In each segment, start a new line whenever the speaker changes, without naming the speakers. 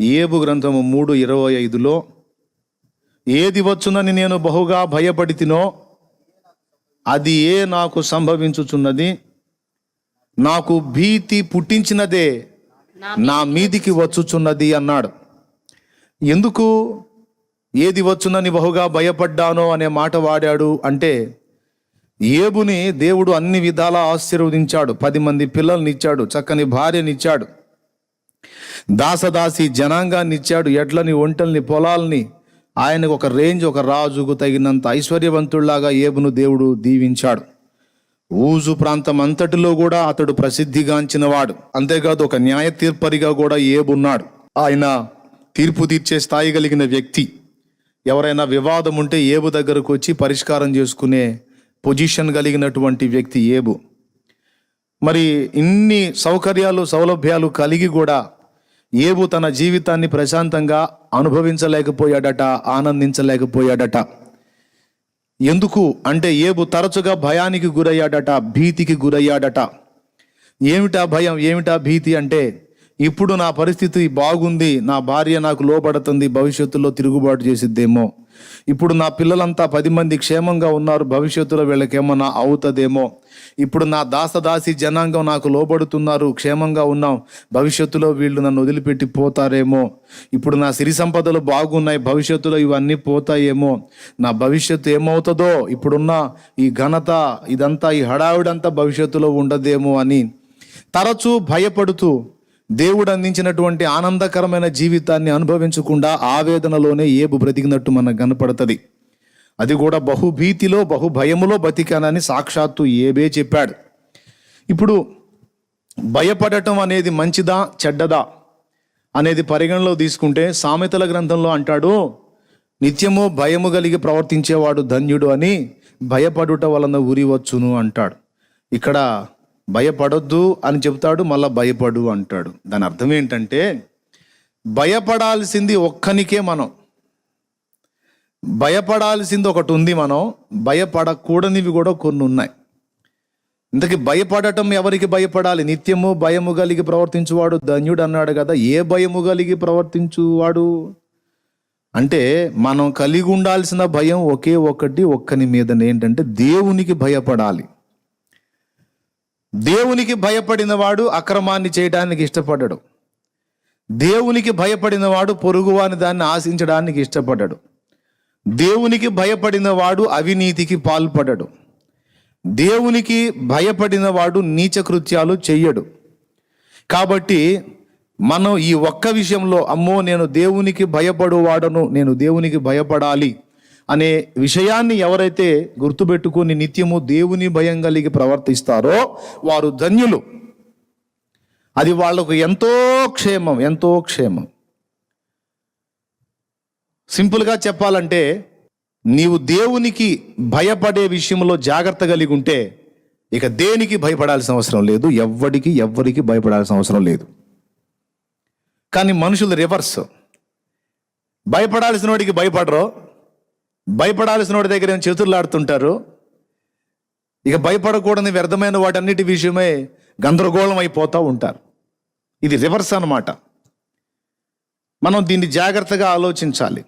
ఏబు గ్రంథము మూడు ఇరవై ఐదులో ఏది వచ్చునని నేను బహుగా భయపడితినో అది ఏ నాకు సంభవించుచున్నది? నాకు భీతి పుట్టించినదే నా మీదికి వచ్చుచున్నది అన్నాడు. ఎందుకు? ఏది వచ్చునని బహుగా భయపడ్డానో అనే మాట వాడాడు అంటే ఏబుని దేవుడు అన్ని విధాలా ఆశీర్వదించాడు. పది మంది పిల్లల్ని ఇచ్చాడు చక్కని భార్యనిచ్చాడు దాసదాసి జనాంగాన్ని ఇచ్చాడు. ఎడ్లని ఒంటల్ని పొలాల్ని. ఆయనకు ఒక రేంజ్ ఒక రాజుకు తగినంత ఐశ్వర్యవంతుల్లాగా ఏబును దేవుడు దీవించాడు. ఊజు ప్రాంతం అంతటిలో కూడా అతడు ప్రసిద్ధిగాంచినవాడు. అంతేకాదు ఒక న్యాయ తీర్పరిగా కూడా ఏబున్నాడు. ఆయన తీర్పు తీర్చే స్థాయి కలిగిన వ్యక్తి. ఎవరైనా వివాదం ఉంటే ఏబు దగ్గరకు వచ్చి పరిష్కారం చేసుకునే పొజిషన్ కలిగినటువంటి వ్యక్తి ఏబు. మరి ఇన్ని సౌకర్యాలు సౌలభ్యాలు కలిగి కూడా ఏబు తన జీవితాన్ని ప్రశాంతంగా అనుభవించలేకపోయాడట ఆనందించలేకపోయాడట. ఎందుకు అంటే ఏబు తరచుగా భయానికి గురయ్యాడట భీతికి గురయ్యాడట. ఏమిటా భయం? ఏమిటా భీతి అంటే ఇప్పుడు నా పరిస్థితి బాగుంది నా భార్య నాకు లోపడుతుంది భవిష్యత్తులో తిరుగుబాటు చేసిద్దేమో. ఇప్పుడు నా పిల్లలంతా పది మంది క్షేమంగా ఉన్నారు భవిష్యత్తులో వీళ్ళకేమన్నా అవుతుందేమో. ఇప్పుడు నా దాసదాసి జనాంగం నాకు లోబడుతున్నారు క్షేమంగా ఉన్నాం భవిష్యత్తులో వీళ్ళు నన్ను వదిలిపెట్టి పోతారేమో. ఇప్పుడు నా సిరి సంపదలు బాగున్నాయి భవిష్యత్తులో ఇవన్నీ పోతాయేమో. నా భవిష్యత్తు ఏమవుతుందో ఇప్పుడున్న ఈ ఘనత ఇదంతా ఈ హడావిడంతా భవిష్యత్తులో ఉండదేమో అని తరచూ భయపడుతూ దేవుడు అందించినటువంటి ఆనందకరమైన జీవితాన్ని అనుభవించకుండా ఆవేదనలోనే ఏబు బ్రతికినట్టు మనకు కనపడుతుంది. అది కూడా బహుభీతిలో బహుభయములో బతికానని సాక్షాత్తు ఏబే చెప్పాడు. ఇప్పుడు భయపడటం అనేది మంచిదా చెడ్డదా అనేది పరిగణలో తీసుకుంటే సామెతల గ్రంథంలో అంటాడు నిత్యము భయము కలిగి ప్రవర్తించేవాడు ధన్యుడు అని భయపడుట వలన ఉరివచ్చును అంటాడు. ఇక్కడ భయపడొద్దు అని చెప్తాడు మళ్ళీ భయపడు అంటాడు. దాని అర్థం ఏంటంటే భయపడాల్సింది ఒక్కనికే మనం. భయపడాల్సింది ఒకటి ఉంది మనం భయపడకూడనివి కూడా కొన్ని ఉన్నాయి. ఇంతకీ భయపడటం ఎవరికి భయపడాలి? నిత్యము భయము కలిగి ప్రవర్తించువాడు ధన్యుడు అన్నాడు కదా ఏ భయము కలిగి ప్రవర్తించువాడు? అంటే మనం కలిగి ఉండాల్సిన భయం ఒకే ఒకటి ఒక్కని మీద ఏంటంటే దేవునికి భయపడాలి. దేవునికి భయపడిన వాడు అక్రమాన్ని చేయడానికి ఇష్టపడ్డాడు దేవునికి భయపడిన వాడు పొరుగువాని దాన్ని ఆశించడానికి ఇష్టపడ్డాడు దేవునికి భయపడిన వాడు అవినీతికి పాల్పడడు. దేవునికి భయపడిన వాడు నీచ కృత్యాలు చెయ్యడు. కాబట్టి మనం ఈ ఒక్క విషయంలో అమ్మో నేను దేవునికి భయపడువాడను నేను దేవునికి భయపడాలి. అనే విషయాన్ని ఎవరైతే గుర్తుపెట్టుకొని నిత్యము దేవుని భయం కలిగి ప్రవర్తిస్తారో వారు ధన్యులు. అది వాళ్ళకు ఎంతో క్షేమం ఎంతో క్షేమం. సింపుల్గా చెప్పాలంటే నీవు దేవునికి భయపడే విషయంలో జాగ్రత్త కలిగి ఉంటే ఇక దేనికి భయపడాల్సిన అవసరం లేదు ఎవ్వడికి ఎవ్వరికి భయపడాల్సిన అవసరం లేదు. కానీ మనుషులు రివర్స్. భయపడాల్సిన వాడికి భయపడరు భయపడాల్సిన వాడి దగ్గర ఏం చేతులాడుతుంటారు ఇక భయపడకూడని వ్యర్థమైన వాటన్నిటి విషయమే గందరగోళం అయిపోతూ ఉంటారు. ఇది రివర్స్ అన్నమాట. మనం దీన్ని జాగ్రత్తగా ఆలోచించాలి.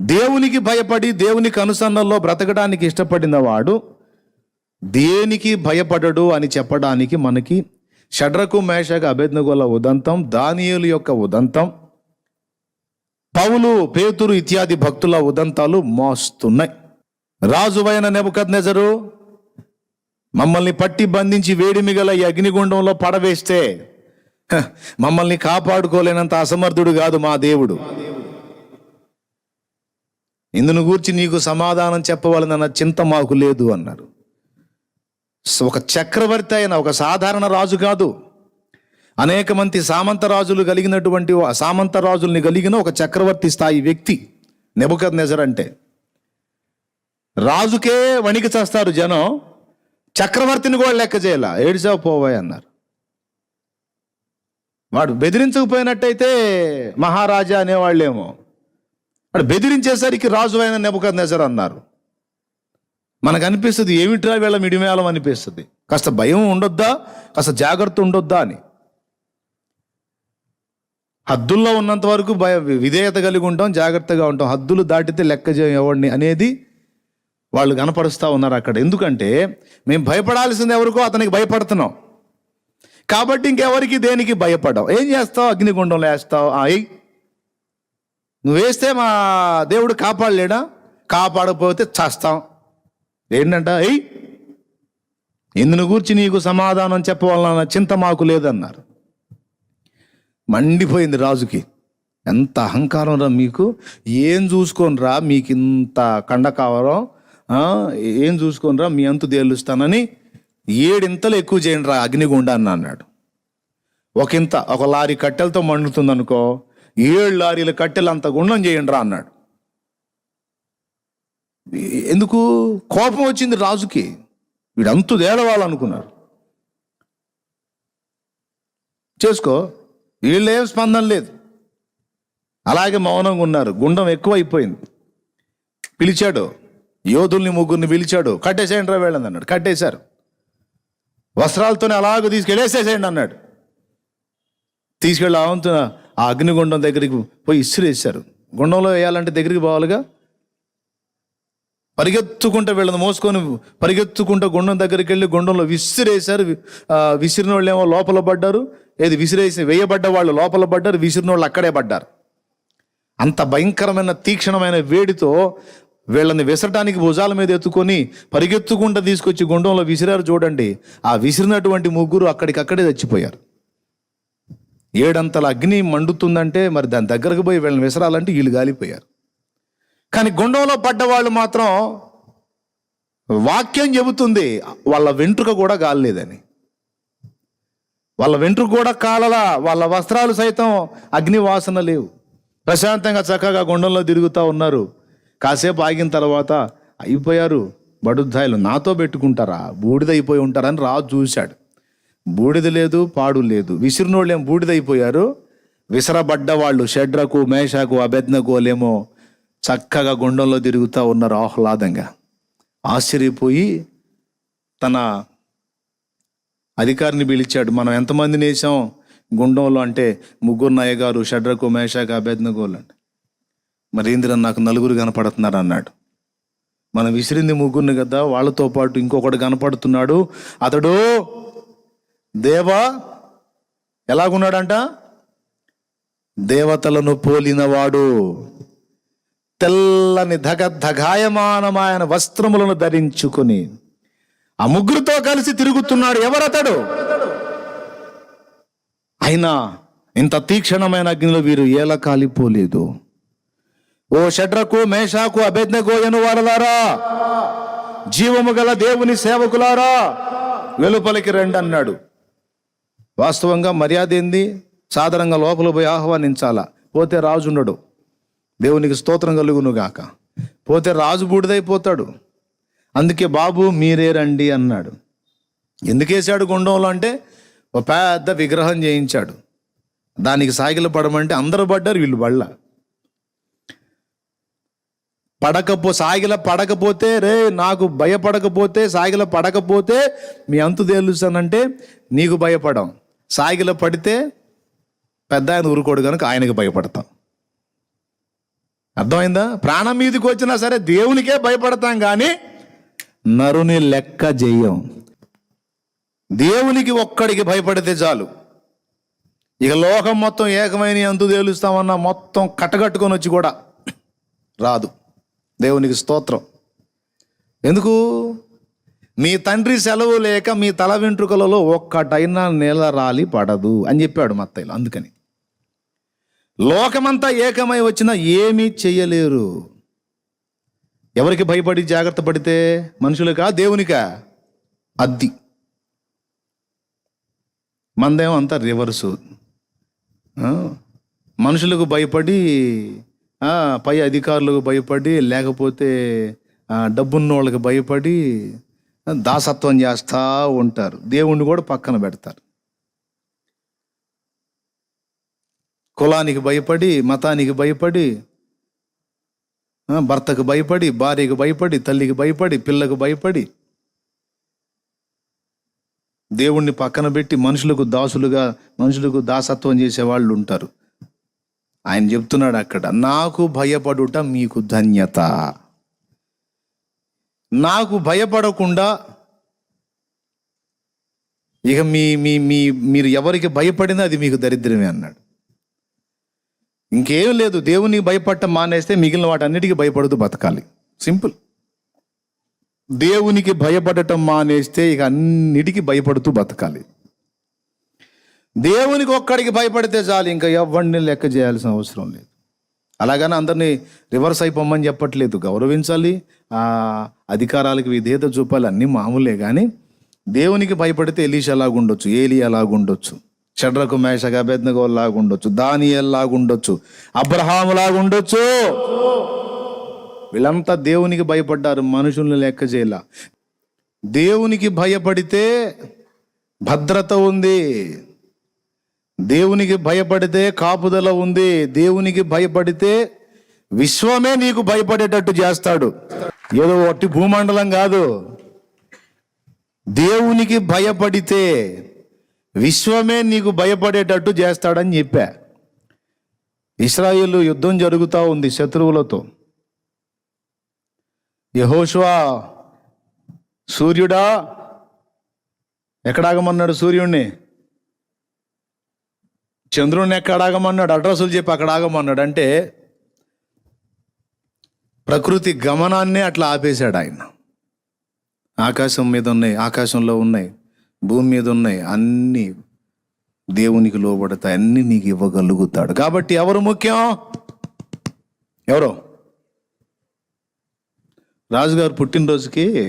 దేవునికి భయపడి దేవునికి అనుసరణలో బ్రతకడానికి ఇష్టపడిన వాడు దేనికి భయపడడు అని చెప్పడానికి మనకి షడ్రకు మేషగా అభేజ్ఞగోల ఉదంతం దానియుల యొక్క ఉదంతం పౌలు పేతురు ఇత్యాది భక్తుల ఉదంతాలు మోస్తున్నాయి. రాజువైన నెబద్ నెజరు మమ్మల్ని పట్టి బంధించి వేడిమిగల ఈ అగ్నిగుండంలో పడవేస్తే మమ్మల్ని కాపాడుకోలేనంత అసమర్థుడు కాదు మా దేవుడు. ఇందును గూర్చి నీకు సమాధానం చెప్పవలనన్న చింత మాకు లేదు అన్నారు. ఒక చక్రవర్తి అయిన ఒక సాధారణ రాజు కాదు. అనేక మంది సామంత రాజులు కలిగినటువంటి సామంత రాజుల్ని కలిగిన ఒక చక్రవర్తి స్థాయి వ్యక్తి నెబద్ నెజర్ అంటే. రాజుకే వణికి చేస్తారు జనం చక్రవర్తిని కూడా లెక్క చేయాల. ఏడిసావు పోవాయి అన్నారు. వాడు బెదిరించకపోయినట్టయితే మహారాజా అనేవాళ్ళేమో. వాడు బెదిరించేసరికి రాజు అయిన నెబద్ నెజర్ అన్నారు. మనకు అనిపిస్తుంది ఏమిట్రా వీళ్ళ మిడిమేళం అనిపిస్తుంది. కాస్త భయం ఉండొద్దా? కాస్త జాగ్రత్త ఉండొద్దా అని. హద్దుల్లో ఉన్నంత వరకు భయ విధేయత కలిగి ఉంటాం జాగ్రత్తగా ఉంటాం. హద్దులు దాటితే లెక్క చేయం ఎవడిని అనేది వాళ్ళు కనపరుస్తూ ఉన్నారు అక్కడ. ఎందుకంటే మేము భయపడాల్సింది ఎవరికో అతనికి భయపడుతున్నాం. కాబట్టి ఇంకెవరికి దేనికి భయపడవు? ఏం చేస్తావు? అగ్నిగుండంలో వేస్తావు? అయ్యి నువ్వు వేస్తే మా దేవుడు కాపాడలేడా? కాపాడకపోతే చస్తాం. ఏంటంట? అయ్యి ఇందును గూర్చి నీకు సమాధానం చెప్పవాలన్న చింత మాకు లేదన్నారు. మండిపోయింది రాజుకి. ఎంత అహంకారం రా మీకు? ఏం చూసుకోనరా మీకు ఇంత కండ కావరం? ఏం చూసుకోనరా మీ అంతు తేలుస్తానని ఏడింతలు ఎక్కువ చేయండి రా అగ్నిగుండాన్ని అన్నాడు. ఒక ఇంత ఒక లారీ కట్టెలతో మండుతుంది అనుకో ఏడు లారీల కట్టెలు అంత గుండం చేయండి రా అన్నాడు. ఎందుకు? కోపం వచ్చింది రాజుకి. వీడంతు తేలవాలనుకున్నారు. చేసుకో. వీళ్ళేం స్పందన లేదు. అలాగే మౌనంగా ఉన్నారు. గుండం ఎక్కువ అయిపోయింది పిలిచాడు. యోధుల్ని ముగ్గురిని పిలిచాడు. కట్టేసేయండి రా వెళ్ళండి అన్నాడు. కట్టేశారు. వస్త్రాలతోనే అలాగ తీసుకెళ్ళేసేసేయండి అన్నాడు. తీసుకెళ్ళి అవంతున ఆ అగ్నిగుండం దగ్గరికి పోయి ఇసిరేసారు గుండంలో వేయాలంటే దగ్గరికి పోవాలిగా? పరిగెత్తుకుంటూ వీళ్ళని మోసుకొని పరిగెత్తుకుంటూ గుండం దగ్గరికి వెళ్ళి గుండంలో విసిరేశారు. విసిరిన వాళ్ళు ఏమో లోపల పడ్డారు. ఏది విసిరేసి వేయబడ్డ వాళ్ళు లోపల పడ్డారు విసిరిన వాళ్ళు అక్కడే పడ్డారు. అంత భయంకరమైన తీక్షణమైన వేడితో వీళ్ళని విసరటానికి భుజాల మీద ఎత్తుకొని పరిగెత్తుకుంటూ తీసుకొచ్చి గుండంలో విసిరారు చూడండి. ఆ విసిరినటువంటి ముగ్గురు అక్కడికక్కడే చచ్చిపోయారు. ఏడంతల అగ్ని మండుతుందంటే మరి దాని దగ్గరకు పోయి వీళ్ళని విసరాలంటే వీళ్ళు గాలిపోయారు. కానీ గుండంలో పడ్డ వాళ్ళు మాత్రం వాక్యం చెబుతుంది వాళ్ళ వెంట్రుక కూడా గాలలేదని. వాళ్ళ వెంట్రు కూడా కాలలా వాళ్ళ వస్త్రాలు సైతం అగ్ని వాసన లేవు. ప్రశాంతంగా చక్కగా గుండంలో తిరుగుతూ ఉన్నారు. కాసేపు ఆగిన తర్వాత అయిపోయారు బడుద్దాయిలు నాతో పెట్టుకుంటారా? బూడిదైపోయి ఉంటారని రాజు చూశాడు. బూడిద లేదు పాడు లేదు. విసిరినోళ్ళు ఏం బూడిదైపోయారు? విసరబడ్డ వాళ్ళు షడ్రకు మేషకు అభెజ్ఞకోలేమో చక్కగా గుండంలో తిరుగుతూ ఉన్నారు ఆహ్లాదంగా. ఆశ్చర్యపోయి తన అధికారిని పిలిచాడు మనం ఎంతమందిని వేసాం గుండంలో అంటే ముగ్గురు నాయగారు షడ్రకు మేషాకు అభ్యర్థనగోలు అండి మరేంద్ర నాకు నలుగురు కనపడుతున్నారు అన్నాడు. మనం విసిరింది ముగ్గురిని కదా వాళ్ళతో పాటు ఇంకొకడు కనపడుతున్నాడు. అతడు దేవా ఎలాగున్నాడంట? దేవతలను పోలినవాడు. తెల్లని ధగ ధగాయమానమైన వస్త్రములను ధరించుకొని ఆ ముగ్గురితో కలిసి తిరుగుతున్నాడు ఎవరతడు? అయినా ఇంత తీక్షణమైన అగ్నిలో వీరు ఏల కాలిపోలేదు. ఓ షడ్రకు మేషాకు అభెజ్ఞగోయను వారలారా జీవము గల దేవుని సేవకులారా? వెలుపలికి రండి అన్నాడు వాస్తవంగా మర్యాద ఏంది? సాధారణంగా లోపల పోయి ఆహ్వానించాలా? పోతే రాజు ఉండడు దేవునికి స్తోత్రం కలుగును గాక పోతే రాజు బూడిదైపోతాడు. అందుకే బాబు మీరే రండి అన్నాడు. ఎందుకేసాడు గుండంలో అంటే ఒక పెద్ద విగ్రహం చేయించాడు. దానికి సాగిల పడమంటే అందరూ పడ్డారు వీళ్ళు బళ్ళ పడకపో సాగిల పడకపోతే రే నాకు భయపడకపోతే సాగిల పడకపోతే మీ అంతు తేలుస్తానంటే నీకు భయపడం. సాగిల పడితే పెద్ద ఆయన ఊరుకోడు కనుక ఆయనకి భయపడతాం. అర్థమైందా? ప్రాణం మీదకి వచ్చినా సరే దేవునికే భయపడతాం కానీ నరుని లెక్క చెయ్యం దేవునికి ఒక్కడికి భయపడితే చాలు. ఇక లోకం మొత్తం ఏకమైన అంతు తేలుస్తామన్నా మొత్తం కట్టగట్టుకొని వచ్చి కూడా రాదు. దేవునికి స్తోత్రం. ఎందుకు? మీ తండ్రి సెలవు లేక మీ తల వెంట్రుకలలో ఒక్కటైనా నేల రాలి పడదు అని చెప్పాడు మత్తయ్యలు అందుకని. లోకమంతా ఏకమై వచ్చినా ఏమీ చేయలేరు ఎవరికి భయపడి జాగ్రత్త పడితే మనుషులకా దేవునికా? అద్ది. మందేమో అంతా రివర్సు. మనుషులకు భయపడి పై అధికారులకు భయపడి లేకపోతే డబ్బున్నోళ్ళకి డబ్బున్న వాళ్ళకి భయపడి దాసత్వం చేస్తూ ఉంటారు. దేవుణ్ణి కూడా పక్కన పెడతారు. కులానికి భయపడి మతానికి భయపడి భర్తకు భయపడి భార్యకు భయపడి తల్లికి భయపడి పిల్లకు భయపడి. దేవుణ్ణి పక్కన పెట్టి మనుషులకు దాసులుగా మనుషులకు దాసత్వం చేసే వాళ్ళు ఉంటారు. ఆయన చెప్తున్నాడు అక్కడ నాకు భయపడుట మీకు ధన్యత. నాకు భయపడకుండా ఇక మీ మీ మీ మీరు ఎవరికి భయపడినా అది మీకు దరిద్రమే అన్నాడు. ఇంకేం లేదు దేవునికి భయపడటం మానేస్తే మిగిలిన వాటన్నిటికీ భయపడుతూ బతకాలి. సింపుల్. దేవునికి భయపడటం మానేస్తే ఇక అన్నిటికీ భయపడుతూ బతకాలి. దేవునికి ఒక్కడికి భయపడితే చాలు ఇంకా ఎవరిని లెక్క చేయాల్సిన అవసరం లేదు. అలాగని అందరినీ రివర్స్ అయిపోమని చెప్పట్లేదు గౌరవించాలి ఆ అధికారాలకు విధేయత చూపాలి అన్నీ మామూలే. కానీ దేవునికి భయపడితే ఎలీష లాగుండొచ్చు ఏలి ఉండొచ్చు షడ్రకు మేషకు అభ్యర్థగో లాగుండొచ్చు దానియల్ లాగుండొచ్చు అబ్రహాము లాగుండొచ్చు. వీళ్ళంతా దేవునికి భయపడ్డారు మనుషుల్ని లెక్క చేయాల. దేవునికి భయపడితే భద్రత ఉంది. దేవునికి భయపడితే కాపుదల ఉంది. దేవునికి భయపడితే విశ్వమే నీకు భయపడేటట్టు చేస్తాడు. ఏదో ఒట్టి భూమండలం కాదు. దేవునికి భయపడితే విశ్వమే నీకు భయపడేటట్టు చేస్తాడని చెప్పా. ఇస్రాయేల్ యుద్ధం జరుగుతూ ఉంది శత్రువులతో. యహోష్వా సూర్యుడా ఎక్కడాగమన్నాడు సూర్యుడిని చంద్రుడిని ఎక్కడాగమన్నాడు? అడ్రస్సులు చెప్పి అక్కడ ఆగమన్నాడు అంటే ప్రకృతి గమనాన్నే అట్లా ఆపేశాడు ఆయన. ఆకాశం మీద ఉన్నాయి ఆకాశంలో ఉన్నాయి. భూమి మీద ఉన్నాయి అన్నీ దేవునికి లోబడతాయి అన్నీ నీకు ఇవ్వగలుగుతాడు. కాబట్టి ఎవరు ముఖ్యం? ఎవరు? రాజుగారు పుట్టినరోజుకి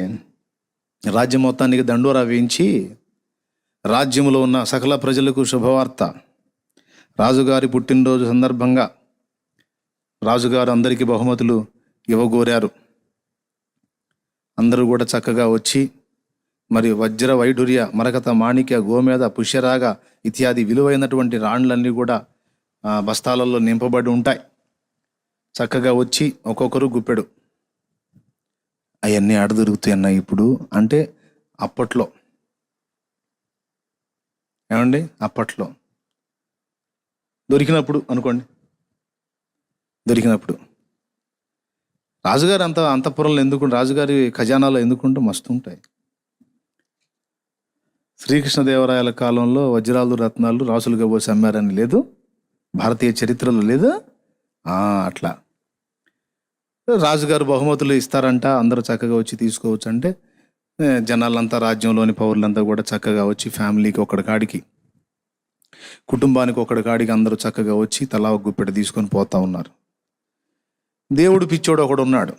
రాజ్యం మొత్తానికి దండోరా వేయించి రాజ్యంలో ఉన్న సకల ప్రజలకు శుభవార్త. రాజుగారి పుట్టినరోజు సందర్భంగా రాజుగారు అందరికీ బహుమతులు ఇవ్వగోరారు. అందరూ కూడా చక్కగా వచ్చి మరి వజ్ర వైఢూర్య మరకత మాణిక్య గోమేద పుష్యరాగ ఇత్యాది విలువైనటువంటి రాండ్లన్నీ కూడా బస్తాలలో నింపబడి ఉంటాయి. చక్కగా వచ్చి ఒక్కొక్కరు గుప్పెడు. అవన్నీ ఆడ దొరుకుతాయి ఇప్పుడు అంటే అప్పట్లో. ఏమండి? అప్పట్లో. దొరికినప్పుడు అనుకోండి. దొరికినప్పుడు. రాజుగారు అంత అంతపురంలో ఎందుకు రాజుగారి ఖజానాలో ఎందుకుంటే మస్తు ఉంటాయి. శ్రీకృష్ణదేవరాయల కాలంలో వజ్రాలు రత్నాలు రాసులుగా పోసి అమ్మారని లేదు. భారతీయ చరిత్రలో లేదు. అట్లా. రాజుగారు బహుమతులు ఇస్తారంట. అందరూ చక్కగా వచ్చి తీసుకోవచ్చు అంటే జనాలంతా రాజ్యంలోని పౌరులంతా కూడా చక్కగా వచ్చి ఫ్యామిలీకి ఒకడి కాడికి కుటుంబానికి ఒకడి కాడికి అందరూ చక్కగా వచ్చి తలా గుప్పెట తీసుకొని పోతా ఉన్నారు. దేవుడు పిచ్చోడు ఒకడు ఉన్నాడు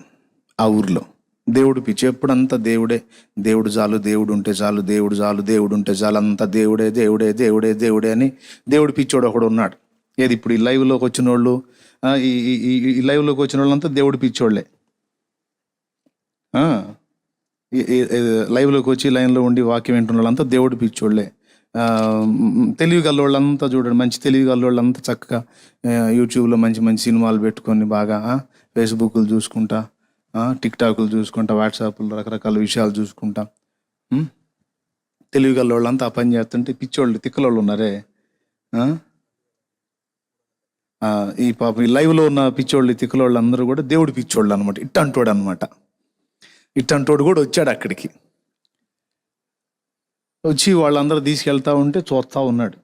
ఆ ఊర్లో. దేవుడు పిచ్చి. ఎప్పుడంతా దేవుడే దేవుడు చాలు దేవుడు ఉంటే చాలు దేవుడు చాలు దేవుడు ఉంటే చాలు అంతా దేవుడే దేవుడే దేవుడే దేవుడే అని దేవుడు పిచ్చోడు ఒకడు ఉన్నాడు. ఏది ఇప్పుడు ఈ లైవ్లోకి వచ్చిన వాళ్ళు ఈ లైవ్లోకి వచ్చిన వాళ్ళంతా దేవుడు పిచ్చోళ్ళే. లైవ్లోకి వచ్చి లైన్లో ఉండి వాక్యం వింటున్న వాళ్ళంతా దేవుడు పిచ్చోళ్ళే. తెలివి వాళ్ళంతా చూడండి మంచి తెలివి వాళ్ళంతా చక్కగా యూట్యూబ్లో మంచి మంచి సినిమాలు పెట్టుకొని బాగా ఫేస్బుక్లు చూసుకుంటా టిక్ టాక్లు చూసుకుంటా వాట్సాప్లు రకరకాల విషయాలు చూసుకుంటా. తెలివి గల వాళ్ళంతా ఆ పని చేస్తుంటే పిచ్చోళ్ళు తిక్కలోళ్ళు ఉన్నారే? ఈ పాప ఈ లైవ్లో ఉన్న పిచ్చోళ్ళు తిక్కలోళ్ళు అందరూ కూడా దేవుడు పిచ్చోళ్ళు అనమాట ఇట్టంటోడు అనమాట ఇట్టంటోడు కూడా వచ్చాడు అక్కడికి. వచ్చి వాళ్ళందరూ తీసుకెళ్తా ఉంటే చూస్తూ ఉన్నాడు.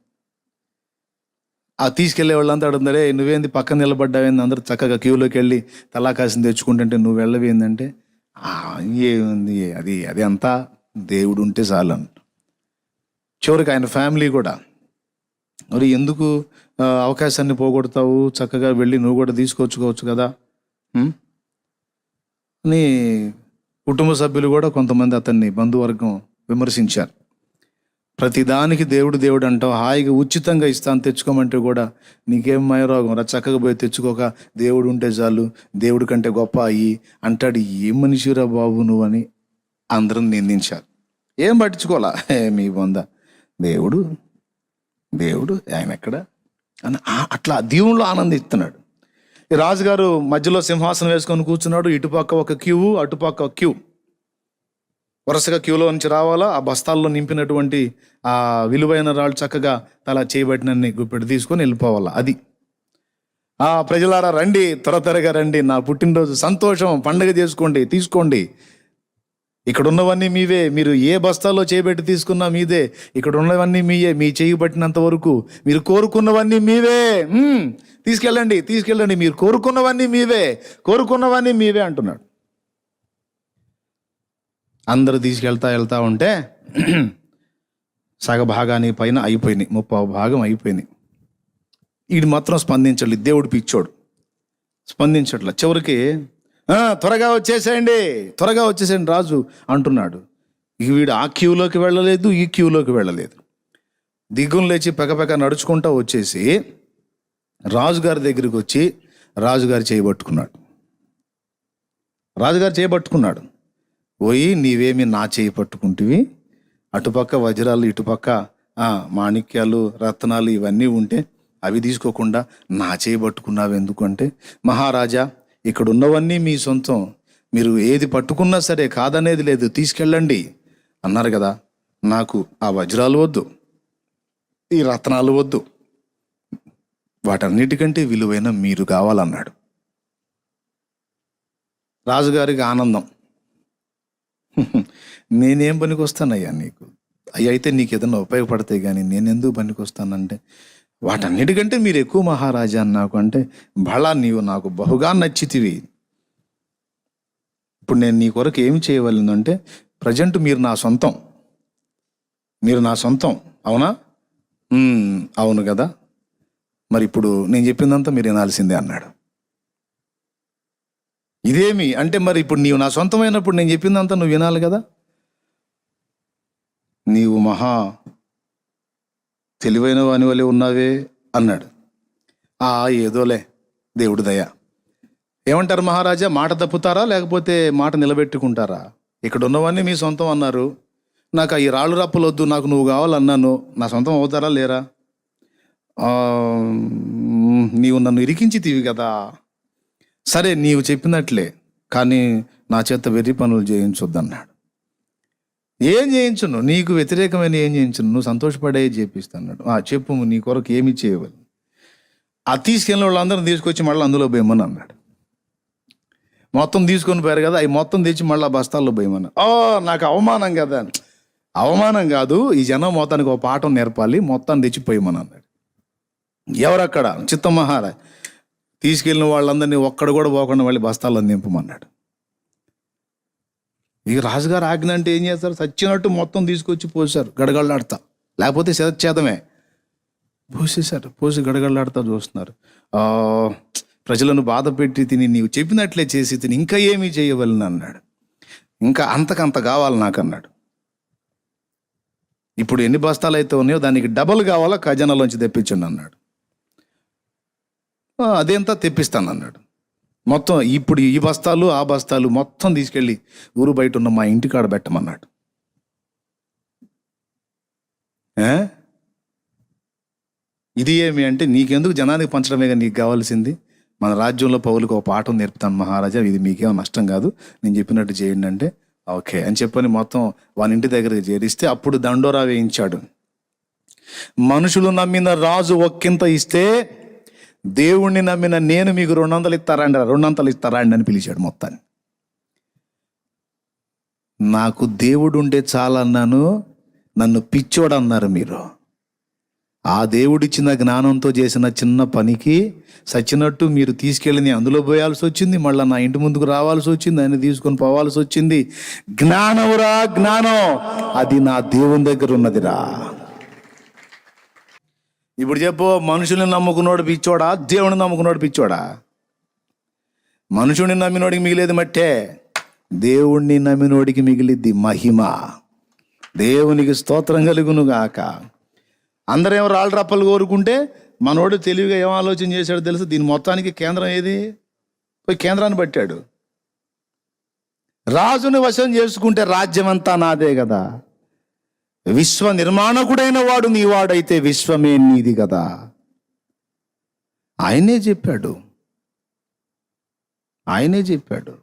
ఆ తీసుకెళ్ళే వాళ్ళంతా అడుగుతారే నువ్వేంది పక్కన నిలబడ్డావేంది అందరూ చక్కగా క్యూలోకి వెళ్ళి తలాకాసిన తెచ్చుకుంటుంటే నువ్వు వెళ్ళవేందంటే ఏంటంటే ఏముంది అది అది అంతా దేవుడు ఉంటే చాలు చివరికి ఆయన ఫ్యామిలీ కూడా మరి ఎందుకు అవకాశాన్ని పోగొడతావు? చక్కగా వెళ్ళి నువ్వు కూడా తీసుకొచ్చుకోవచ్చు కదా. అని కుటుంబ సభ్యులు కూడా కొంతమంది అతన్ని బంధువర్గం విమర్శించారు. ప్రతిదానికి దేవుడు దేవుడు అంటావు. హాయిగా ఉచితంగా ఇస్తాను తెచ్చుకోమంటే కూడా నీకేం మయరోగం రా చక్కగా పోయి తెచ్చుకోక దేవుడు ఉంటే చాలు దేవుడి కంటే గొప్ప అయ్యి అంటాడు ఏం మనిషిరా బాబు నువ్వు అని అందరం నిందించారు ఏం పట్టించుకోవాలా? మీ బొంద. దేవుడు దేవుడు ఆయన ఎక్కడ? అని అట్లా దీవుల్లో ఆనందిస్తున్నాడు. రాజుగారు మధ్యలో సింహాసనం వేసుకొని కూర్చున్నాడు ఇటుపక్క ఒక క్యూ అటుపక్క క్యూ. వరుసగా క్యూలో నుంచి రావాలా? ఆ బస్తాల్లో నింపినటువంటి ఆ విలువైన రాళ్ళు చక్కగా తలా చేయబడినన్ని గుప్పెడు తీసుకొని వెళ్ళిపోవాలా? అది. ఆ ప్రజలారా రండి త్వర త్వరగా రండి. నా పుట్టినరోజు సంతోషం పండగ చేసుకోండి తీసుకోండి. ఇక్కడ ఉన్నవన్నీ మీవే. మీరు ఏ బస్తాల్లో చేయబెట్టి తీసుకున్నా మీదే. ఇక్కడ ఉన్నవన్నీ మీయే. మీ చేయి పట్టినంత వరకు మీరు కోరుకున్నవన్నీ మీవే. తీసుకెళ్ళండి తీసుకెళ్ళండి. మీరు కోరుకున్నవన్నీ మీవే. కోరుకున్నవన్నీ మీవే అంటున్నాడు. అందరూ తీసుకెళ్తా వెళ్తా ఉంటే సగ భాగానికి పైన అయిపోయినాయి ముప్పై భాగం అయిపోయినాయి. వీడు మాత్రం స్పందించలేదు దేవుడు పిచ్చోడు. స్పందించట్ల. చివరికి త్వరగా వచ్చేసేయండి త్వరగా వచ్చేసేయండి రాజు అంటున్నాడు. ఇక వీడు ఆ క్యూలోకి వెళ్ళలేదు ఈ క్యూలోకి వెళ్ళలేదు. దిగ్గును లేచి పెకపెక నడుచుకుంటూ వచ్చేసి రాజుగారి దగ్గరికి వచ్చి రాజుగారు చేయబట్టుకున్నాడు రాజుగారు చేయబట్టుకున్నాడు పోయి నీవేమి నా చేయి పట్టుకుంటివి? అటుపక్క వజ్రాలు ఇటుపక్క మాణిక్యాలు రత్నాలు ఇవన్నీ ఉంటే అవి తీసుకోకుండా నా చేయి పట్టుకున్నావు ఎందుకంటే? మహారాజా ఇక్కడ ఉన్నవన్నీ మీ సొంతం. మీరు ఏది పట్టుకున్నా సరే కాదనేది లేదు. తీసుకెళ్ళండి. అన్నారు కదా నాకు ఆ వజ్రాలు వద్దు ఈ రత్నాలు వద్దు. వాటన్నిటికంటే విలువైన మీరు కావాలన్నాడు. రాజుగారికి ఆనందం. నేనేం పనికి వస్తానయ్యా నీకు? అవి అయితే నీకు ఏదైనా ఉపయోగపడతాయి కానీ నేను ఎందుకు పనికి వస్తానంటే వాటన్నిటికంటే మీరు ఎక్కువ మహారాజా అని నాకు అంటే బళ నీవు నాకు బహుగా నచ్చితివి. ఇప్పుడు నేను నీ కొరకు ఏమి చేయవలనంటే ప్రజెంట్ మీరు నా సొంతం. మీరు నా సొంతం అవునా? అవును కదా. మరి ఇప్పుడు నేను చెప్పిందంతా మీరు వినాల్సిందే అన్నాడు. ఇదేమి? అంటే మరి ఇప్పుడు నీవు నా సొంతమైనప్పుడు నేను చెప్పిందంతా నువ్వు వినాలి కదా? నీవు మహా తెలివైన వాని వలె ఉన్నావే అన్నాడు. ఆ ఏదోలే దేవుడు దయ. ఏమంటారు మహారాజా? మాట తప్పుతారా? లేకపోతే మాట నిలబెట్టుకుంటారా? ఇక్కడ ఉన్నవన్నీ మీ సొంతం అన్నారు. నాకు ఈ రాళ్ళు రప్పలు వద్దు నాకు నువ్వు కావాలన్నాను. నా సొంతం అవుతారా లేరా? నీవు నన్ను ఇరికించి తీవి కదా? సరే నీవు చెప్పినట్లే కానీ నా చేత వెర్రి పనులు చేయించొద్దన్నాడు. ఏం చేయించును? నీకు వ్యతిరేకమైన ఏం చేయించును? నువ్వు సంతోషపడే చేపిస్తాడు ఆ చెప్పు నీ కొరకు ఏమి చేయవాలి? ఆ తీసుకెళ్ళిన వాళ్ళందరం తీసుకొచ్చి మళ్ళీ అందులో పోయమని అన్నాడు. మొత్తం తీసుకొని పోయారు కదా అవి మొత్తం తెచ్చి మళ్ళీ ఆ బస్తాల్లో భయమని ఓ నాకు అవమానం కదా అవమానం కాదు ఈ జనం మొత్తానికి ఒక పాఠం నేర్పాలి మొత్తాన్ని తెచ్చిపోయమని అన్నాడు. ఎవరక్కడ? చిత్తమహారాజ్ తీసుకెళ్ళిన వాళ్ళందరినీ ఒక్కడ కూడా పోకుండా మళ్ళీ బస్తాల్లో నింపమన్నాడు ఇక రాజుగారు ఆజ్ఞ అంటే ఏం చేస్తారు? సచ్చినట్టు మొత్తం తీసుకొచ్చి పోసారు గడగడలాడతా. లేకపోతే శతచ్ఛేదమే పోసేశారు పోసి గడగళ్ళాడతా చూస్తున్నారు. ప్రజలను బాధ పెట్టి తిని నీవు చెప్పినట్లే చేసి తిని ఇంకా ఏమీ చేయవలను అన్నాడు. ఇంకా అంతకంత కావాలి నాకు అన్నాడు ఇప్పుడు ఎన్ని బస్తాలు అయితే ఉన్నాయో దానికి డబల్ కావాలో ఖజానాలోంచి తెప్పించండి అన్నాడు. అదేంతా తెప్పిస్తాను అన్నాడు మొత్తం ఇప్పుడు ఈ బస్తాలు ఆ బస్తాలు మొత్తం తీసుకెళ్ళి ఊరు బయట ఉన్న మా ఇంటి కాడ పెట్టమన్నాడు ఇది ఏమి అంటే నీకెందుకు జనానికి పంచడమే నీకు కావాల్సింది? మన రాజ్యంలో పౌలకు ఒక పాఠం నేర్పుతాను మహారాజా ఇది మీకేమో నష్టం కాదు. నేను చెప్పినట్టు చేయండి అంటే ఓకే. అని చెప్పని మొత్తం వాని ఇంటి దగ్గరికి చేరిస్తే అప్పుడు దండోరా వేయించాడు. మనుషులు నమ్మిన రాజు ఒక్కింత ఇస్తే దేవుణ్ణి నమ్మిన నేను మీకు రెండు వందలు ఇస్తారండి రెండు వందలు ఇస్తారండి అని పిలిచాడు మొత్తాన్ని. నాకు దేవుడు ఉంటే చాలన్నాను నన్ను పిచ్చోడు అన్నారు మీరు. ఆ దేవుడిచ్చిన జ్ఞానంతో చేసిన చిన్న పనికి సచ్చినట్టు మీరు తీసుకెళ్ళి అందులో పోయాల్సి వచ్చింది మళ్ళీ నా ఇంటి ముందుకు రావాల్సి వచ్చింది ఆయన తీసుకొని పోవాల్సి వచ్చింది. జ్ఞానమురా జ్ఞానం అది నా దేవుని దగ్గర ఉన్నదిరా. ఇప్పుడు చెప్పు మనుషుల్ని నమ్ముకున్నోడు పిచ్చోడా? దేవుని నమ్ముకున్నోడు పిచ్చోడా? మనుషుడిని నమ్మినోడికి మిగిలేది మట్టే. దేవుణ్ణి నమ్మినోడికి మిగిలిద్ది మహిమ. దేవునికి స్తోత్రం కలుగును గాక అందరేమో రాళ్ళు రప్పలు కోరుకుంటే మనోడు తెలివిగా ఏం ఆలోచన చేశాడో తెలుసు. దీని మొత్తానికి కేంద్రం ఏది? పోయి కేంద్రాన్ని పట్టాడు. రాజుని వశం చేసుకుంటే రాజ్యం అంతా నాదే కదా. విశ్వ నిర్మాణకుడైన వాడు నీ వాడైతే విశ్వమే నీది కదా. ఆయనే చెప్పాడు. ఆయనే చెప్పాడు.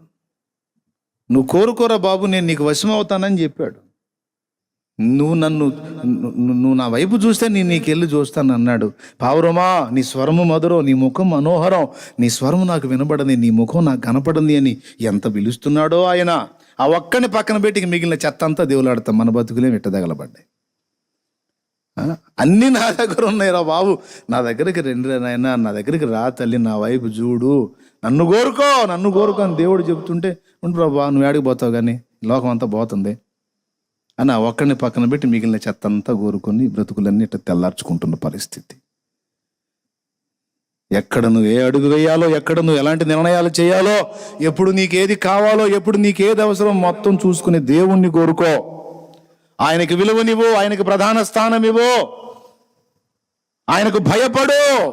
నువ్వు కోరుకోరా బాబు నేను నీకు వశం అవుతానని చెప్పాడు. నువ్వు నన్ను నువ్వు నా వైపు చూస్తే నేను నీకెళ్ళి చూస్తాను అన్నాడు. పావురమా నీ స్వరము మధురం నీ ముఖం మనోహరం. నీ స్వరము నాకు వినపడింది నీ ముఖం నాకు కనపడింది అని ఎంత పిలుస్తున్నాడో ఆయన. ఆ ఒక్కని పక్కన పెట్టి మిగిలిన చెత్త అంతా దేవులాడతాం మన బతుకులే మిట్టదగలబడ్డాయి. ఆ? అన్నీ నా దగ్గర ఉన్నాయి రా బాబు. నా దగ్గరికి రెండు నాయన. నా దగ్గరికి రా తల్లి నా వైపు చూడు. నన్ను కోరుకో నన్ను కోరుకో అని దేవుడు చెప్తుంటే ఉండు ప్రభా నువ్వు ఆడికి పోతావు కానీ లోకం అంతా పోతుంది. అని ఆ ఒక్కడిని పక్కన పెట్టి మిగిలిన చెత్త అంతా కోరుకొని బ్రతుకులన్నీ ఇట్లా తెల్లార్చుకుంటున్న పరిస్థితి. ఎక్కడ నువ్వు ఏ అడుగు వేయాలో ఎక్కడ నువ్వు ఎలాంటి నిర్ణయాలు చేయాలో ఎప్పుడు నీకేది కావాలో ఎప్పుడు నీకేది అవసరం మొత్తం చూసుకుని దేవుణ్ణి కోరుకో. ఆయనకి విలువనివ్వు ఆయనకి ప్రధాన స్థానం ఇవ్వు ఆయనకు భయపడు.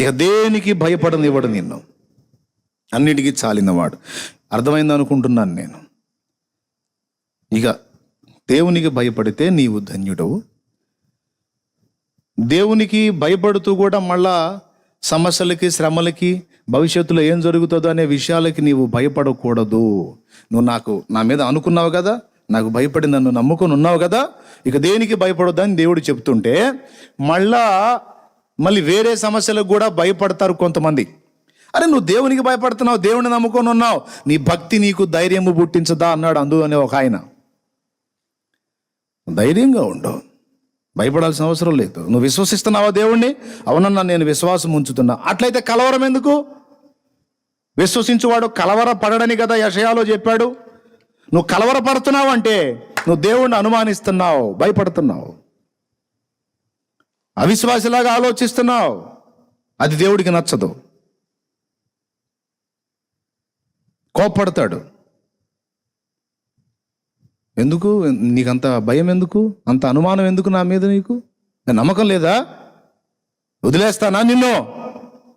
ఇక దేనికి భయపడనివ్వడు నిన్ను? అన్నిటికీ చాలినవాడు. అర్థమైంది అనుకుంటున్నాను నేను. ఇక దేవునికి భయపడితే నీవు ధన్యుడవు. దేవునికి భయపడుతూ కూడా మళ్ళా సమస్యలకి శ్రమలకి భవిష్యత్తులో ఏం జరుగుతుందో అనే విషయాలకి నీవు భయపడకూడదు. నువ్వు నాకు నా మీద అనుకున్నావు కదా నాకు భయపడి నన్ను నమ్ముకొని ఉన్నావు కదా ఇక దేనికి భయపడొద్దని దేవుడు చెప్తుంటే మళ్ళా మళ్ళీ వేరే సమస్యలకు కూడా భయపడతారు కొంతమంది. అరే నువ్వు దేవునికి భయపడుతున్నావు దేవుని నమ్ముకొని ఉన్నావు నీ భక్తి నీకు ధైర్యము పుట్టించదా అన్నాడు అందు అనే ఒక ఆయన. ధైర్యంగా ఉండు. భయపడాల్సిన అవసరం లేదు. నువ్వు విశ్వసిస్తున్నావా దేవుణ్ణి? అవునన్నా నేను విశ్వాసం ఉంచుతున్నా. అట్లయితే కలవరం ఎందుకు? విశ్వసించువాడు కలవర పడడని కదా యషయాలో చెప్పాడు. నువ్వు కలవరపడుతున్నావు అంటే నువ్వు దేవుణ్ణి అనుమానిస్తున్నావు భయపడుతున్నావు. అవిశ్వాసిలాగా ఆలోచిస్తున్నావు. అది దేవుడికి నచ్చదు. కోప్పడతాడు. ఎందుకు? నీకంత భయం ఎందుకు? అంత అనుమానం ఎందుకు నా మీద నీకు? నమ్మకం లేదా? వదిలేస్తానా నిన్ను?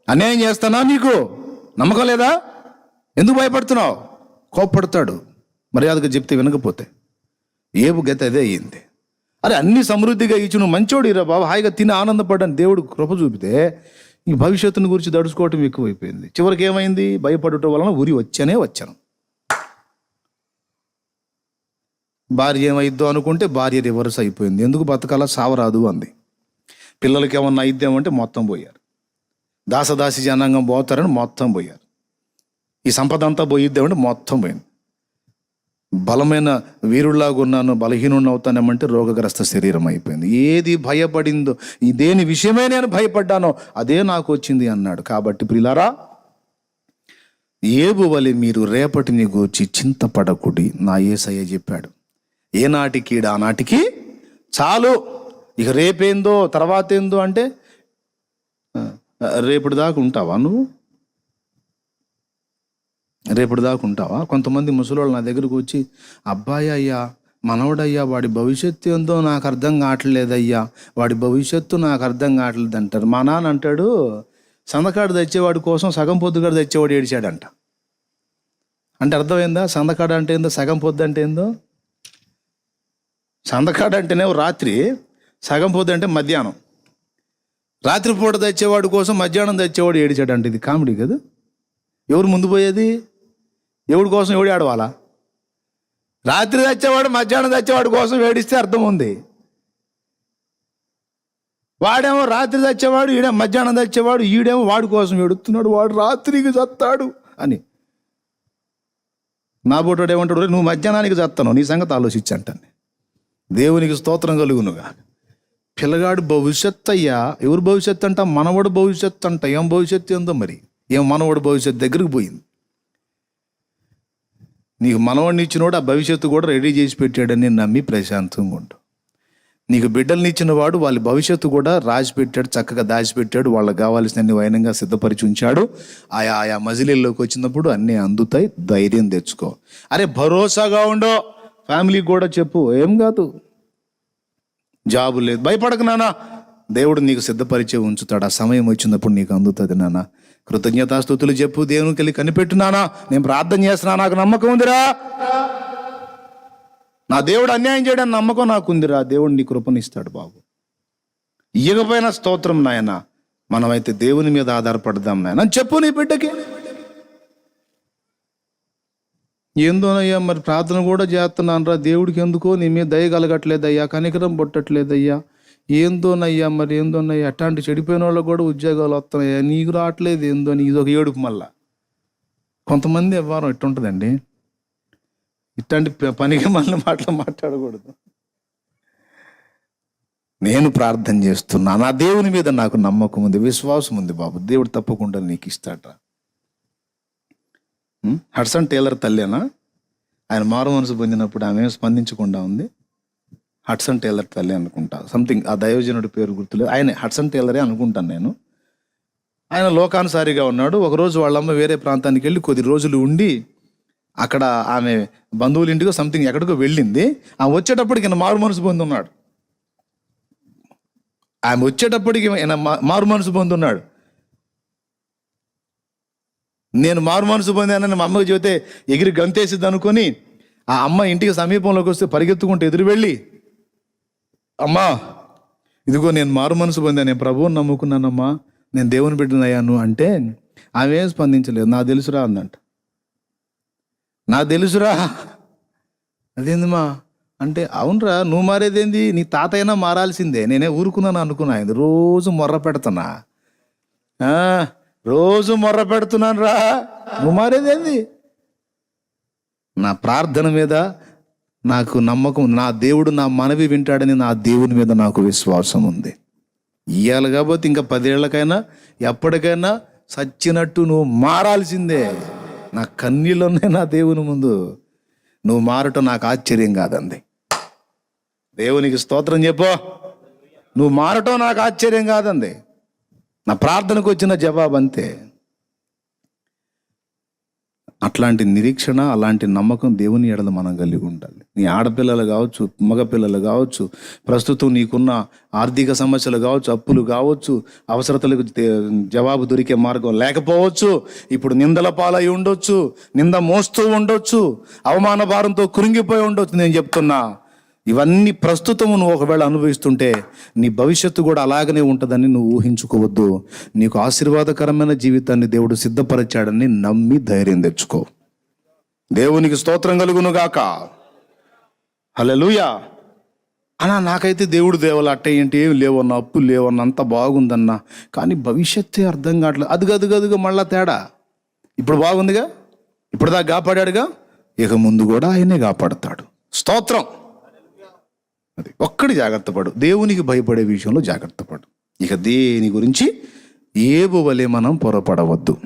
అన్యాయం చేస్తానా నీకు? నమ్మకం లేదా? ఎందుకు భయపడుతున్నావు? కోప్పడతాడు. మర్యాదగా చెప్తే వినకపోతే. ఏపు గత అదే అయ్యింది. అరే అన్ని సమృద్ధిగా ఇచ్చి నువ్వు మంచోడు ఇరా బాబు. హాయిగా తిని ఆనందపడ్డాను. దేవుడు కృప చూపితే ఈ భవిష్యత్తుని గురించి దడుచుకోవటం ఎక్కువైపోయింది. చివరికి ఏమైంది? భయపడటం వలన ఉరి వచ్చానే వచ్చాను. భార్య ఏమైద్దో అనుకుంటే భార్య రివర్స్ అయిపోయింది. ఎందుకు బతకాల? సావరాదు అంది. పిల్లలకి ఏమన్నా అయిద్దామంటే మొత్తం పోయారు. దాసదాసి జనాంగం పోతారని మొత్తం పోయారు. ఈ సంపద అంతా పోయిద్దామంటే మొత్తం పోయింది. బలమైన వీరుల్లాగా ఉన్నాను బలహీనుడిని అవుతానేమంటే రోగగ్రస్త శరీరం అయిపోయింది. ఏది భయపడిందో దేని విషయమే నేను భయపడ్డానో అదే నాకు వచ్చింది అన్నాడు. కాబట్టి ప్రిలారా ఏబు వలి మీరు రేపటిని గూర్చి చింతపడకుడి నా ఏసయ్య చెప్పాడు. ఏనాటికి ఆనాటికి చాలు. ఇక రేపేందో తర్వాత ఏందో అంటే రేపటి దాకా ఉంటావా నువ్వు? రేపటి దాకా ఉంటావా? కొంతమంది ముసలోళ్ళు నా దగ్గరకు వచ్చి అబ్బాయి అయ్యా మనవడయ్యా వాడి భవిష్యత్తు ఏందో నాకు అర్థం కావట్లేదయ్యా. వాడి భవిష్యత్తు నాకు అర్థం కావట్లేదు అంటారు. మా నాన్న అంటాడు సందకాడు తెచ్చేవాడి కోసం సగం పొద్దుగాడు తెచ్చేవాడు ఏడిచాడంట. అంటే అర్థమైందా? సందకాడు అంటే ఏందో సగం పొద్దు అంటే ఏందో? సందకాడ అంటేనే రాత్రి సగం పొద్దు అంటే మధ్యాహ్నం. రాత్రిపూట తెచ్చేవాడు కోసం మధ్యాహ్నం తెచ్చేవాడు ఏడిచాడంట. ఇది కామెడీ కదా? ఎవరు ముందు పోయేది? ఎవడి కోసం ఎవడు ఆడవాలా? రాత్రి తెచ్చేవాడు మధ్యాహ్నం తెచ్చేవాడు కోసం ఏడిస్తే అర్థం ఉంది. వాడేమో రాత్రి తెచ్చేవాడు ఈడేమో మధ్యాహ్నం తెచ్చేవాడు ఈడేమో వాడి కోసం ఏడుస్తున్నాడు వాడు రాత్రికి చత్తాడు అని. నా బోటోడు ఏమంటాడు నువ్వు మధ్యాహ్నానికి చస్తాను నీ సంగతి ఆలోచించంటాను దేవునికి స్తోత్రం కలుగునుగా. పిల్లగాడు భవిష్యత్ అయ్యా ఎవరు భవిష్యత్తు అంట మనవడు భవిష్యత్తు అంట ఏం భవిష్యత్తు ఉందో మరి? ఏం మనవడు భవిష్యత్తు దగ్గరికి పోయింది. నీకు మనవడిని ఇచ్చినోడు ఆ భవిష్యత్తు కూడా రెడీ చేసి పెట్టాడని నమ్మి ప్రశాంతంగా ఉండు. నీకు బిడ్డల్ని ఇచ్చిన వాడు వాళ్ళ భవిష్యత్తు కూడా రాసి పెట్టాడు చక్కగా దాచిపెట్టాడు వాళ్ళకి కావాల్సినన్ని వైనంగా సిద్ధపరిచి ఉంచాడు. ఆయా ఆయా మజిలీల్లోకి వచ్చినప్పుడు అన్నీ అందుతాయి. ధైర్యం తెచ్చుకో. అరే భరోసాగా ఉండో. ఫ్యామిలీకి కూడా చెప్పు ఏం కాదు. జాబు లేదు. భయపడకు నానా దేవుడు నీకు సిద్ధపరిచే ఉంచుతాడు. ఆ సమయం వచ్చినప్పుడు నీకు అందుతుంది నాన్న. కృతజ్ఞతాస్థుతులు చెప్పు దేవునికి వెళ్ళి కనిపెట్టు నానా నేను ప్రార్థన చేస్తున్నా నాకు నమ్మకం ఉందిరా. నా దేవుడు అన్యాయం చేయడానికి నమ్మకం నాకు ఉందిరా. దేవుడు నీ కృపనిస్తాడు బాబు. ఇయ్యకపోయినా స్తోత్రం నాయన. మనమైతే దేవుని మీద ఆధారపడదాం నాయన. చెప్పు నీ బిడ్డకి. ఏందోనయ్యా మరి ప్రార్థన కూడా చేస్తున్నాను రా దేవుడికి ఎందుకో నీ మీద దయ కలగట్లేదయ్యా. కనికరం పుట్టట్లేదయ్యా. ఏందోనయ్యా మరి? ఏందోనయ్యా? అట్లాంటి చెడిపోయిన వాళ్ళకు కూడా ఉద్యోగాలు వస్తున్నాయా? నీకు రావట్లేదు ఏందో? అని ఇది ఒక ఏడుపు మళ్ళా. కొంతమంది వ్యవహారం ఇట్టుంటుందండి. ఇట్లాంటి పనికి మళ్ళీ మాటలు మాట్లాడకూడదు. నేను ప్రార్థన చేస్తున్నా. నా దేవుని మీద నాకు నమ్మకం ఉంది విశ్వాసం ఉంది బాబు. దేవుడు తప్పకుండా నీకు ఇస్తాడ్రా. Hmm? హడ్సన్ టేలర్ తల్లేనా? ఆయన మారు మనసు పొందినప్పుడు ఆమె స్పందించకుండా ఉంది. హడ్సన్ టేలర్ తల్లి అనుకుంటా. సంథింగ్ ఆ దైవజనుడి పేరు గుర్తులేదు. ఆయన హడ్సన్ టేలరే అనుకుంటాను నేను. ఆయన లోకానుసారిగా ఉన్నాడు. ఒకరోజు వాళ్ళమ్మ వేరే ప్రాంతానికి వెళ్ళి కొద్ది రోజులు ఉండి అక్కడ ఆమె బంధువుల ఇంటికో సంథింగ్ ఎక్కడికో వెళ్ళింది. ఆమె వచ్చేటప్పటికి ఈయన మారు మనసు పొంది ఉన్నాడు. ఆమె వచ్చేటప్పటికి ఈయన మారు మనసు పొందున్నాడు నేను మారు మనసు పొందానని మా అమ్మకి చెబితే ఎగిరి గంతేసిద్ది అనుకొని ఆ అమ్మ ఇంటికి సమీపంలోకి వస్తే పరిగెత్తుకుంటూ ఎదురు వెళ్ళి అమ్మా ఇదిగో నేను మారు మనసు పొందాను నేను ప్రభువుని నమ్ముకున్నానమ్మా నేను దేవుని బిడ్డనయ్యాను అంటే ఆమె ఏం స్పందించలేదు. నా తెలుసురా అందంట నా తెలుసురా అదేందిమా? అంటే అవునరా నువ్వు మారేదేంది? నీ తాత అయినా మారాల్సిందే. నేనే ఊరుకున్నాను అనుకున్నా. ఇది రోజు మొర్ర పెడుతున్నా రోజు మొర్ర పెడుతున్నాను రా. నువ్వు మారేదేంది? నా ప్రార్థన మీద నాకు నమ్మకం నా దేవుడు నా మనవి వింటాడని నా దేవుని మీద నాకు విశ్వాసం ఉంది. ఇయ్యాలి కాబట్టి ఇంకా పదేళ్ళకైనా ఎప్పటికైనా సచ్చినట్టు నువ్వు మారాల్సిందే. నా కన్నీళ్ళనే నా దేవుని ముందు. నువ్వు మారటం నాకు ఆశ్చర్యం కాదండి దేవునికి స్తోత్రం చెప్పు. నువ్వు మారటం నాకు ఆశ్చర్యం కాదండి నా ప్రార్థనకు వచ్చిన జవాబు అంతే. అట్లాంటి నిరీక్షణ అలాంటి నమ్మకం దేవుని ఎడల మనం కలిగి ఉండాలి. నీ ఆడపిల్లలు కావచ్చు మగపిల్లలు కావచ్చు ప్రస్తుతం నీకున్న ఆర్థిక సమస్యలు కావచ్చు అప్పులు కావచ్చు అవసరతలకు జవాబు దొరికే మార్గం లేకపోవచ్చు. ఇప్పుడు నిందల పాలై ఉండొచ్చు నింద మోస్తూ ఉండొచ్చు అవమాన భారంతో కురింగిపోయి ఉండొచ్చు నేను చెప్తున్నా. ఇవన్నీ ప్రస్తుతం నువ్వు ఒకవేళ అనుభవిస్తుంటే నీ భవిష్యత్తు కూడా అలాగనే ఉంటుందని నువ్వు ఊహించుకోవద్దు. నీకు ఆశీర్వాదకరమైన జీవితాన్ని దేవుడు సిద్ధపరిచాడని నమ్మి ధైర్యం తెచ్చుకో. దేవునికి స్తోత్రం కలుగును గాక అన్నా నాకైతే దేవుడు దేవులు అట్టే ఏంటి? ఏం లేవన్న అప్పు లేవన్న అంత బాగుందన్న. కానీ భవిష్యత్తే అర్థం కావట్లేదు అదుగు అదుగు అదుగు మళ్ళా తేడా. ఇప్పుడు బాగుందిగా? ఇప్పుడు దాకా కాపాడాడుగా? ఇక ముందు కూడా ఆయనే కాపాడతాడు. స్తోత్రం. అది. ఒక్కడి జాగ్రత్త పడు. దేవునికి భయపడే విషయంలో జాగ్రత్త పడు. ఇక దేని గురించి? ఏబు వలె మనం పొరపడవద్దు.